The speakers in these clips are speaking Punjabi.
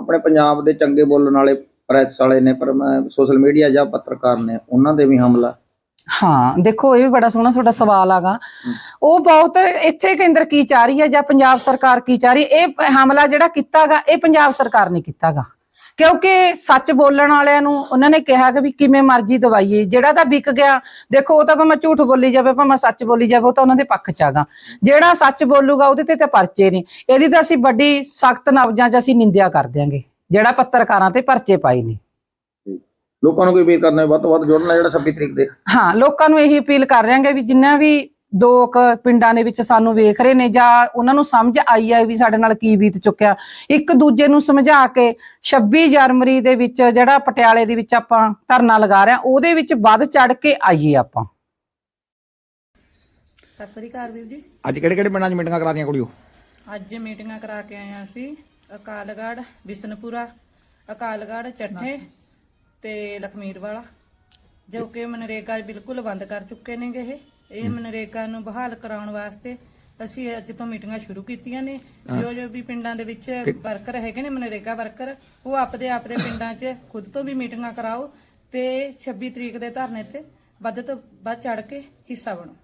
ਆਪਣੇ ਪੰਜਾਬ ਦੇ ਚੰਗੇ ਬੋਲਣ ਵਾਲੇ ਪ੍ਰੈਸ ਵਾਲੇ ਨੇ, ਪਰ ਮੈਂ ਸੋਸ਼ਲ ਮੀਡੀਆ ਜਾਂ ਪੱਤਰਕਾਰ ਨੇ, ਉਹਨਾਂ ਦੇ ਵੀ ਹਮਲਾ। ਹਾਂ, ਦੇਖੋ, ਇਹ ਵੀ ਬੜਾ ਸੋਹਣਾ ਤੁਹਾਡਾ ਸਵਾਲ ਆਗਾ ਉਹ ਬਹੁਤ ਇੱਥੇ ਕੇਂਦਰ ਕੀ ਚਾਹ ਰਹੀ ਹੈ ਜਾਂ ਪੰਜਾਬ ਸਰਕਾਰ ਕੀ ਚਾਹ ਰਹੀ ਹੈ? ਇਹ ਹਮਲਾ ਜਿਹੜਾ ਕੀਤਾਗਾ ਇਹ ਪੰਜਾਬ ਸਰਕਾਰ ਨੇ ਕੀਤਾਗਾ। ਕਿਉਂਕਿ ਸੱਚ ਬੋਲਣ ਵਾਲਿਆਂ ਨੂੰ ਉਹਨਾਂ ਨੇ ਕਿਹਾ ਕਿ ਵੀ ਕਿਵੇਂ ਮਰਜ਼ੀ ਦਵਾਈਏ ਜਿਹੜਾ ਤਾਂ ਵਿਕ ਗਿਆ ਦੇਖੋ ਉਹ ਤਾਂ ਭਾਵੇਂ ਝੂਠ ਬੋਲੀ ਜਾਵੇ ਭਾਵੇਂ ਸੱਚ ਬੋਲੀ ਜਾਵੇ ਉਹ ਤਾਂ ਉਹਨਾਂ ਦੇ ਪੱਖ ਚ ਆਗਾ ਜਿਹੜਾ ਸੱਚ ਬੋਲੂਗਾ ਉਹਦੇ ਤੇ ਤਾਂ ਪਰਚੇ ਨੇ। ਇਹਦੀ ਤਾਂ ਅਸੀਂ ਵੱਡੀ ਸਖਤ ਨਵਜਾਂ 'ਚ ਅਸੀਂ ਨਿੰਦਿਆ ਕਰ ਦਿਆਂਗੇ। ਜਿਹੜਾ ਪੱਤਰਕਾਰਾਂ ਤੇ ਪਰਚੇ ਪਾਈ ਨੇ। ਲੋਕਾਂ ਨੂੰ ਕੋਈ ਅਪੀਲ ਕਰਨਾ ਵੱਧ ਤੋਂ ਵੱਧ ਜੁੜਨਾ ਜਿਹੜਾ 26 ਤਰੀਕ ਦੇ ਹਾਂ ਲੋਕਾਂ ਨੂੰ ਇਹੀ ਅਪੀਲ ਕਰ ਰਹੇ ਹਾਂਗੇ ਵੀ ਜਿੰਨਾ ਵੀ ਦੋ ਕੁ ਪਿੰਡਾਂ ਦੇ ਵਿੱਚ ਸਾਨੂੰ ਵੇਖ ਰਹੇ ਨੇ ਜਾਂ ਉਹਨਾਂ ਨੂੰ ਸਮਝ ਆਈ ਹੈ ਵੀ ਸਾਡੇ ਨਾਲ ਕੀ ਬੀਤ ਚੁੱਕਿਆ। ਇੱਕ ਦੂਜੇ ਨੂੰ ਸਮਝਾ ਕੇ 26 ਜਨਵਰੀ ਦੇ ਵਿੱਚ ਜਿਹੜਾ ਪਟਿਆਲੇ ਦੇ ਵਿੱਚ ਆਪਾਂ ਧਰਨਾ ਲਗਾ ਰਹੇ ਹਾਂ ਉਹਦੇ ਵਿੱਚ ਵੱਧ ਚੜ ਕੇ ਆਈਏ ਆਪਾਂ। ਸਤਿ ਸ੍ਰੀ ਅਕਾਲ ਵੀਰ ਜੀ। ਅੱਜ ਕਿਹੜੇ ਕਿਹੜੇ ਪਿੰਡਾਂ 'ਚ ਮੀਟਿੰਗਾਂ ਕਰਾਤੀਆਂ ਕੁੜੀਓ? ਅੱਜ ਮੀਟਿੰਗਾਂ ਕਰਾ ਕੇ ਆਏ ਹਾਂ ਅਸੀਂ ਅਕਾਲਗੜ੍ਹ ਬਿਸ਼ਨਪੁਰਾ ਅਕਾਲਗੜ੍ਹ ਚੱਠੇ ਤੇ ਲਖਮੀਰ ਵਾਲਾ ਜੋ ਕਿ ਮਨਰੇਗਾ ਬਿਲਕੁਲ ਬੰਦ ਕਰ ਚੁੱਕੇ ਨੇਗੇ ਇਹ। ਇਹ ਮਨਰੇਗਾ ਨੂੰ ਬਹਾਲ ਕਰਾਉਣ ਵਾਸਤੇ ਅਸੀਂ ਅੱਜ ਤੋਂ ਮੀਟਿੰਗਾਂ ਸ਼ੁਰੂ ਕੀਤੀਆਂ ਨੇ। ਜੋ ਜੋ ਵੀ ਪਿੰਡਾਂ ਦੇ ਵਿੱਚ ਵਰਕਰ ਹੈਗੇ ਨੇ ਮਨਰੇਗਾ ਵਰਕਰ ਉਹ ਆਪਦੇ ਆਪਦੇ ਪਿੰਡਾਂ 'ਚ ਖੁਦ ਤੋਂ ਵੀ ਮੀਟਿੰਗਾਂ ਕਰਾਓ ਤੇ 26 ਤਰੀਕ ਦੇ ਧਰਨੇ ਤੇ ਵੱਧ ਤੋਂ ਵੱਧ ਚੜ ਕੇ ਹਿੱਸਾ ਬਣੋ।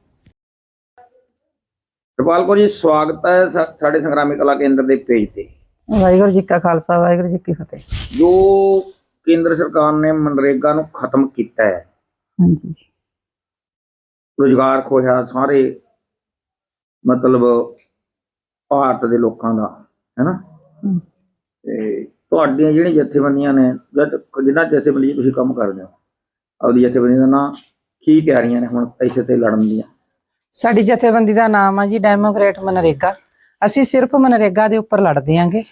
ਰਪਾਲ ਕੌਰ ਜੀ ਸਵਾਗਤ ਹੈ ਸਾ- ਸਾਡੇ ਸੰਗਰਾਮੀ ਕਲਾ ਕੇਂਦਰ ਦੇ ਪੇਜ ਤੇ। ਵਾਹਿਗੁਰੂ ਜੀ ਕਾ ਖਾਲਸਾ ਵਾਹਿਗੁਰੂ ਜੀ ਕੀ ਫਤਿਹ। ਜੋ ਕੇਂਦਰ ਸਰਕਾਰ ਨੇ ਮਨਰੇਗਾ ਨੂੰ ਖਤਮ ਕੀਤਾ ਹੈ ਹਾਂਜੀ। ਰੁਜ਼ਗਾਰ ਖੋਇਆ ਸਾਰੇ ਮਤਲਬ ਭਾਰਤ ਦੇ ਲੋਕਾਂ ਦਾ ਹੈਨਾ। ਤੇ ਤੁਹਾਡੀਆਂ ਜਿਹੜੀਆਂ ਜਥੇਬੰਦੀਆਂ ਨੇ ਜਦ ਜਿੰਨਾ ਜਥੇਬੰਦੀ ਤੁਸੀਂ ਕੰਮ ਕਰਦੇ ਹੋ। ਆਪਦੀ ਜਥੇਬੰਦੀ ਦਾ ਨਾਂ ਕੀ ਤਿਆਰੀਆਂ ਨੇ ਹੁਣ ਇਸੇ ਤੇ ਲੜਨ ਦੀਆਂ? ਸਾਡੀ ਜਥੇਬੰਦੀ ਦਾ ਨਾਮ ਆ ਜੀ ਡੈਮੋਕ੍ਰੇਟ ਮਨਰੇਗਾ। ਅਸੀਂ ਸਿਰਫ ਮਨਰੇਗਾ ਦੇ ਉੱਪਰ ਲੜਦੇ ਆਂਗੇ।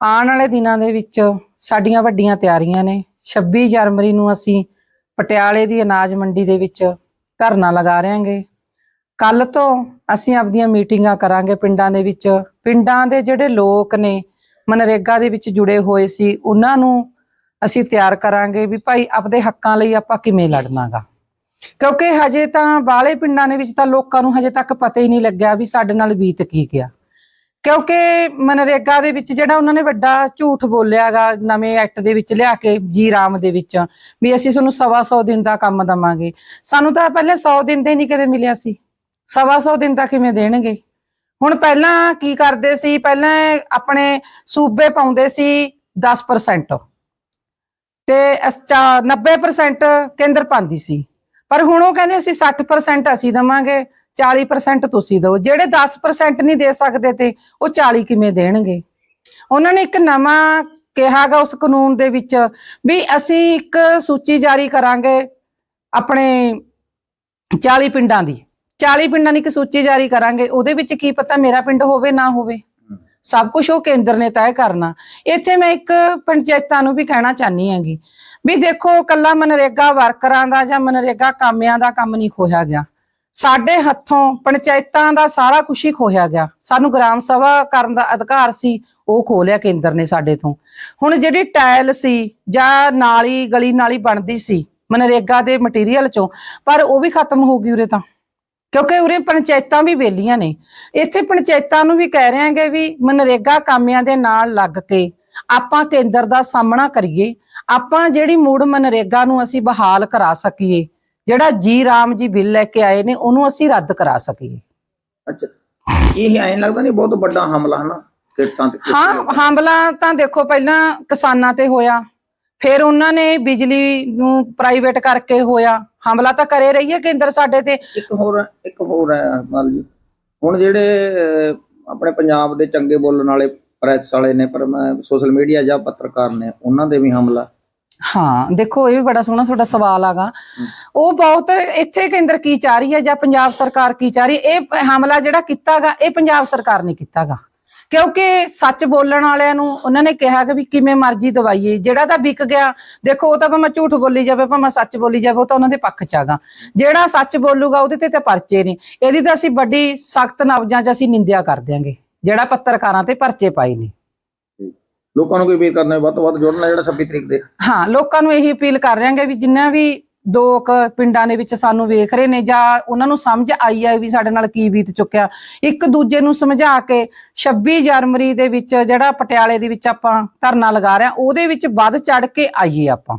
ਆਉਣ ਵਾਲੇ ਦਿਨਾਂ ਦੇ ਵਿੱਚ ਸਾਡੀਆਂ ਵੱਡੀਆਂ ਤਿਆਰੀਆਂ ਨੇ। 26 ਜਨਵਰੀ ਨੂੰ ਅਸੀਂ ਪਟਿਆਲੇ ਦੀ ਅਨਾਜ ਮੰਡੀ ਦੇ ਵਿੱਚ ਧਰਨਾ ਲਗਾ ਰਹੇ ਹਾਂਗੇ ਕੱਲ ਤੋਂ ਅਸੀਂ ਆਪਦੀਆਂ ਮੀਟਿੰਗਾਂ ਕਰਾਂਗੇ ਪਿੰਡਾਂ ਦੇ ਵਿੱਚ। ਪਿੰਡਾਂ ਦੇ ਜਿਹੜੇ ਲੋਕ ਨੇ, ਮਨਰੇਗਾ ਦੇ ਵਿੱਚ ਜੁੜੇ ਹੋਏ ਸੀ, ਉਹਨਾਂ ਨੂੰ ਅਸੀਂ ਤਿਆਰ ਕਰਾਂਗੇ ਵੀ ਭਾਈ ਆਪਦੇ ਹੱਕਾਂ ਲਈ ਆਪਾਂ ਕਿਵੇਂ ਲੜਨਾਗਾ। ਕਿਉਂਕਿ ਹਜੇ ਤਾਂ ਬਾਹਲੇ ਪਿੰਡਾਂ ਦੇ ਵਿੱਚ ਤਾਂ ਲੋਕਾਂ ਨੂੰ ਹਜੇ ਤੱਕ ਪਤਾ ਹੀ ਨਹੀਂ ਲੱਗਿਆ ਵੀ ਸਾਡੇ ਨਾਲ ਬੀਤ ਕੀ ਗਿਆ। ਕਿਉਂਕਿ ਮਨਰੇਗਾ ਦੇ ਵਿੱਚ ਜਿਹੜਾ ਉਹਨਾਂ ਨੇ ਵੱਡਾ ਝੂਠ ਬੋਲਿਆਗਾ ਨਵੇਂ ਐਕਟ ਦੇ ਵਿੱਚ ਲਿਆ ਕੇ ਜੀ ਰਾਮ ਦੇ ਵਿੱਚ, ਵੀ ਅਸੀਂ ਤੁਹਾਨੂੰ ਸਵਾ ਸੌ ਦਿਨ ਦਾ ਕੰਮ ਦਵਾਂਗੇ। ਸਾਨੂੰ ਤਾਂ ਪਹਿਲੇ 100 ਦਿਨ ਦੇ ਨਹੀਂ ਕਦੇ ਮਿਲਿਆ ਸੀ। ਸਵਾ ਸੌ ਦਿਨ ਦਾ ਕਿਵੇਂ ਦੇਣਗੇ? ਹੁਣ ਪਹਿਲਾਂ ਕੀ ਕਰਦੇ ਸੀ? ਪਹਿਲਾਂ ਆਪਣੇ ਸੂਬੇ ਪਾਉਂਦੇ ਸੀ 10% ਤੇ ਅਸ- ਚਾ- 90% ਕੇਂਦਰ ਪਾਉਂਦੀ ਸੀ। ਪਰ ਹੁਣ ਉਹ ਕਹਿੰਦੇ ਅਸੀਂ 60% ਅਸੀਂ ਦਵਾਂਗੇ। 40% ਤੁਸੀਂ ਦਿਓ। ਜਿਹੜੇ 10% ਨਹੀਂ ਦੇ ਸਕਦੇ ਤੇ ਉਹ 40 ਕਿਵੇਂ ਦੇਣਗੇ? ਉਹਨਾਂ ਨੇ ਇੱਕ ਨਵਾਂ ਕਿਹਾਗਾ ਉਸ ਕਾਨੂੰਨ ਦੇ ਵਿੱਚ ਵੀ ਅਸੀਂ ਇੱਕ ਸੂਚੀ ਜਾਰੀ ਕਰਾਂਗੇ ਆਪਣੇ 40 ਪਿੰਡਾਂ ਦੀ। 40 ਪਿੰਡਾਂ ਦੀ ਇੱਕ ਸੂਚੀ ਜਾਰੀ ਕਰਾਂਗੇ। ਉਹਦੇ ਵਿੱਚ ਕੀ ਪਤਾ ਮੇਰਾ ਪਿੰਡ ਹੋਵੇ ਨਾ ਹੋਵੇ। ਸਭ ਕੁਝ ਉਹ ਕੇਂਦਰ ਨੇ ਤੈਅ ਕਰਨਾ। ਇੱਥੇ ਮੈਂ ਇੱਕ ਪੰਚਾਇਤਾਂ ਨੂੰ ਵੀ ਕਹਿਣਾ ਚਾਹਨੀ ਹੈਗੀ ਵੀ ਦੇਖੋ ਕੱਲਾ ਮਨਰੇਗਾ ਵਰਕਰਾਂ ਦਾ ਜਾਂ ਮਨਰੇਗਾ ਕਾਮਿਆਂ ਦਾ ਕੰਮ ਨਹੀਂ ਖੋਇਆ ਗਿਆ। ਸਾਡੇ ਹੱਥੋਂ ਪੰਚਾਇਤਾਂ ਦਾ ਸਾਰਾ ਕੁਝ ਹੀ ਖੋਇਆ ਗਿਆ। ਸਾਨੂੰ ਗ੍ਰਾਮ ਸਭਾ ਕਰਨ ਦਾ ਅਧਿਕਾਰ ਸੀ, ਉਹ ਖੋਹ ਲਿਆ ਕੇਂਦਰ ਨੇ ਸਾਡੇ ਤੋਂ। ਹੁਣ ਜਿਹੜੀ ਟਾਇਲ ਸੀ ਜਾਂ ਨਾਲੀ, ਗਲੀ ਨਾਲੀ ਬਣਦੀ ਸੀ, ਮਨਰੇਗਾ ਦੇ ਮਟੀਰੀਅਲ ਚੋਂ, ਪਰ ਉਹ ਵੀ ਖਤਮ ਹੋ ਗਈ ਉਰੇ ਤਾਂ। ਕਿਉਂਕਿ ਉਰੇ ਪੰਚਾਇਤਾਂ ਵੀ ਵੇਲੀਆਂ ਨੇ। ਇੱਥੇ ਪੰਚਾਇਤਾਂ ਨੂੰ ਵੀ ਕਹਿ ਰਹੇ ਹਾਂਗੇ ਵੀ ਮਨਰੇਗਾ ਕਾਮਿਆਂ ਦੇ ਨਾਲ ਲੱਗ ਕੇ ਆਪਾਂ ਕੇਂਦਰ ਦਾ ਸਾਹਮਣਾ ਕਰੀਏ। ਆਪਾਂ ਜਿਹੜੀ ਮੂੜ ਮਨਰੇਗਾ ਨੂੰ ਅਸੀਂ ਬਹਾਲ ਕਰਾ ਸਕੀਏ। ਜਿਹੜਾ ਜੀ ਰਾਮ ਜੀ ਬਿੱਲ ਲੈ ਕੇ ਆਏ ਨੇ ਉਹਨੂੰ ਅਸੀਂ ਰੱਦ ਕਰਾ ਸਕੀਏ। ਅੱਛਾ। ਇਹ ਐਂ ਲੱਗਦਾ ਨਹੀਂ ਬਹੁਤ ਵੱਡਾ ਹਮਲਾ ਹਨਾ? ਕਿਰਤਾਂ ਤੇ ਹਾਂ ਹਮਲਾ ਤਾਂ ਦੇਖੋ ਪਹਿਲਾਂ ਕਿਸਾਨਾਂ ਤੇ ਹੋਇਆ। ਫਿਰ ਉਹਨਾਂ ਨੇ ਬਿਜਲੀ ਨੂੰ ਪ੍ਰਾਈਵੇਟ ਕਰਕੇ ਹੋਇਆ। ਹਮਲਾ ਤਾਂ ਕਰੇ ਰਹੀ ਹੈ ਕੇਂਦਰ ਸਾਡੇ ਤੇ। ਇੱਕ ਹੋਰ ਇੱਕ ਹੋਰ ਹੈ ਹਰਪਾਲ ਜੀ। ਹੁਣ ਜਿਹੜੇ ਆਪਣੇ ਪੰਜਾਬ ਦੇ ਚੰਗੇ ਬੋਲਣ ਵਾਲੇ ਪ੍ਰੈਸ ਵਾਲੇ ਨੇ ਪਰ ਮੈਂ ਸੋਸ਼ਲ ਮੀਡੀਆ ਜਾਂ ਪੱਤਰਕਾਰ ਨੇ ਉਹਨਾਂ ਦੇ ਵੀ ਹਮਲਾ। ਹਾਂ ਦੇਖੋ ਇਹ ਵੀ ਬੜਾ ਸੋਹਣਾ ਤੁਹਾਡਾ ਸਵਾਲ ਆਗਾ। ਉਹ ਬਹੁਤ ਇੱਥੇ ਕੇਂਦਰ ਕੀ ਚਾਹ ਰਹੀ ਹੈ ਜਾਂ ਪੰਜਾਬ ਸਰਕਾਰ ਕੀ ਚਾਹ ਰਹੀ ਹੈ? ਇਹ ਹਮਲਾ ਜਿਹੜਾ ਕੀਤਾਗਾ ਇਹ ਪੰਜਾਬ ਸਰਕਾਰ ਨੇ ਕੀਤਾਗਾ ਕਿਉਂਕਿ ਸੱਚ ਬੋਲਣ ਵਾਲਿਆਂ ਨੂੰ ਉਹਨਾਂ ਨੇ ਕਿਹਾ ਕਿ ਵੀ ਕਿਵੇਂ ਮਰਜ਼ੀ ਦਵਾਈਏ ਜਿਹੜਾ ਤਾਂ ਵਿਕ ਗਿਆ ਦੇਖੋ ਉਹ ਤਾਂ ਭਾਵੇਂ ਝੂਠ ਬੋਲੀ ਜਾਵੇ ਭਾਵੇਂ ਸੱਚ ਬੋਲੀ ਜਾਵੇ ਉਹ ਤਾਂ ਉਹਨਾਂ ਦੇ ਪੱਖ ਚ ਆਗਾ। ਜਿਹੜਾ ਸੱਚ ਬੋਲੂਗਾ ਉਹਦੇ ਤੇ ਤਾਂ ਪਰਚੇ ਨੇ। ਇਹਦੀ ਤਾਂ ਅਸੀਂ ਵੱਡੀ ਸਖਤ ਨਵਜਾਂ 'ਚ ਅਸੀਂ ਨਿੰਦਿਆ ਕਰ ਦਿਆਂਗੇ। ਜਿਹੜਾ ਪੱਤਰਕਾਰਾਂ ਤੇ ਪਰਚੇ ਪਾਈ ਨੇ। ਲੋਕਾਂ ਨੂੰ ਕੋਈ ਅਪੀਲ ਕਰਨਾ ਵੱਧ ਤੋਂ ਵੱਧ ਜੁੜਨਾ ਜਿਹੜਾ 26 ਤਰੀਕ ਦੇ? ਹਾਂ, ਲੋਕਾਂ ਨੂੰ ਇਹੀ ਅਪੀਲ ਕਰ ਰਹੇ ਹਾਂਗੇ ਵੀ ਜਿੰਨਾ ਵੀ ਲੋਕ ਪਿੰਡਾਂ ਦੇ ਵਿੱਚ ਸਾਨੂੰ ਵੇਖ ਰਹੇ ਨੇ ਜਾਂ ਉਹਨਾਂ ਨੂੰ ਸਮਝ ਆਈ ਹੈ ਵੀ ਸਾਡੇ ਨਾਲ ਕੀ ਬੀਤ ਚੁੱਕਿਆ। ਇੱਕ ਦੂਜੇ ਨੂੰ ਸਮਝਾ ਕੇ 26 ਜਨਵਰੀ ਦੇ ਵਿੱਚ ਜਿਹੜਾ ਪਟਿਆਲੇ ਦੇ ਵਿੱਚ ਆਪਾਂ ਧਰਨਾ ਲਗਾ ਰਹੇ ਹਾਂ, ਉਹਦੇ ਵਿੱਚ ਵੱਧ ਚੜ ਕੇ ਆਈਏ ਆਪਾਂ।